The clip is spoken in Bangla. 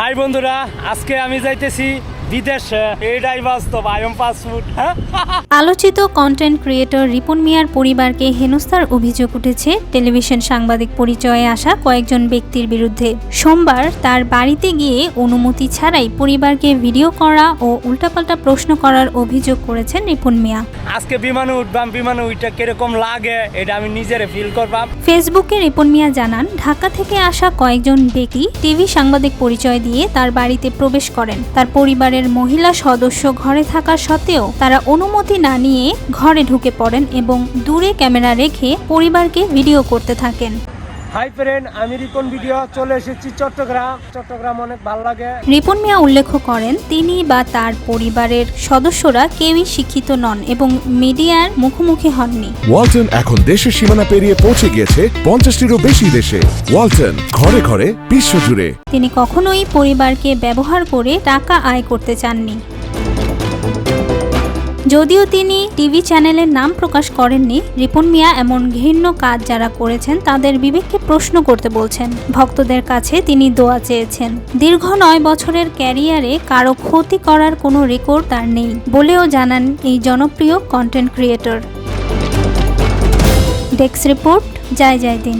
হাই বন্ধুরা আজকে আমি যাইতেছি বিদেশে এইটাই বাস্তব আয়ম পাসপোর্ট হ্যাঁ? আলোচিত কন্টেন্ট ক্রিয়েটর রিপন মিয়ার পরিবারকে হেনস্থার অভিযোগ উঠেছে টেলিভিশন সাংবাদিক পরিচয়ে আসা কয়েকজন ব্যক্তির বিরুদ্ধে। সোমবার তার বাড়িতে গিয়ে অনুমতি ছাড়াই পরিবারকে ভিডিও করা ও উল্টাপাল্টা প্রশ্ন করার অভিযোগ করেছেন রিপন মিয়া। আজকে বিমানে উঠবাম বিমানে উঠটা কীরকম লাগে এটা আমি নিজেরে ফিল করবাম। ফেসবুকে রিপন মিয়া জানান ঢাকা থেকে আসা কয়েকজন ব্যক্তি টিভি সাংবাদিক পরিচয় দিয়ে তার বাড়িতে প্রবেশ করেন। তার পরিবারের মহিলা সদস্য ঘরে থাকা সত্ত্বেও তারা অনুমতি না নিয়ে ঘরে ঢুকে পড়েন এবং দূরে ক্যামেরা রেখে পরিবারকে ভিডিও করতে থাকেন। হাই ফ্রেন্ড আমি রিপন ভিডিও চলে এসেছি চট্টগ্রাম। চট্টগ্রাম অনেক ভালো লাগে। রিপন মিয়া উল্লেখ করেন তিনি বা তার পরিবারের সদস্যরা কেউই শিক্ষিত নন এবং মিডিয়ার মুখোমুখি হননি। ওয়ালটন এখন দেশের সীমানা পেরিয়ে পৌঁছে গিয়েছে পঞ্চাশটিরও বেশি দেশে। ওয়ালটন ঘরে ঘরে বিশ্বজুড়ে তিনি কখনোই পরিবারকে ব্যবহার করে টাকা আয় করতে চাননি। যদিও তিনি টিভি চ্যানেলের নাম প্রকাশ করেননি, রিপন মিয়া এমন ঘৃণ্য কাজ যারা করেছেন তাদের বিবেককে প্রশ্ন করতে বলছেন। ভক্তদের কাছে তিনি দোয়া চেয়েছেন। দীর্ঘ নয় বছরের ক্যারিয়ারে কারও ক্ষতি করার কোনো রেকর্ড তার নেই বলেও জানান এই জনপ্রিয় কন্টেন্ট ক্রিয়েটর ডেস্ক রিপোর্ট, জয় জয় দিন।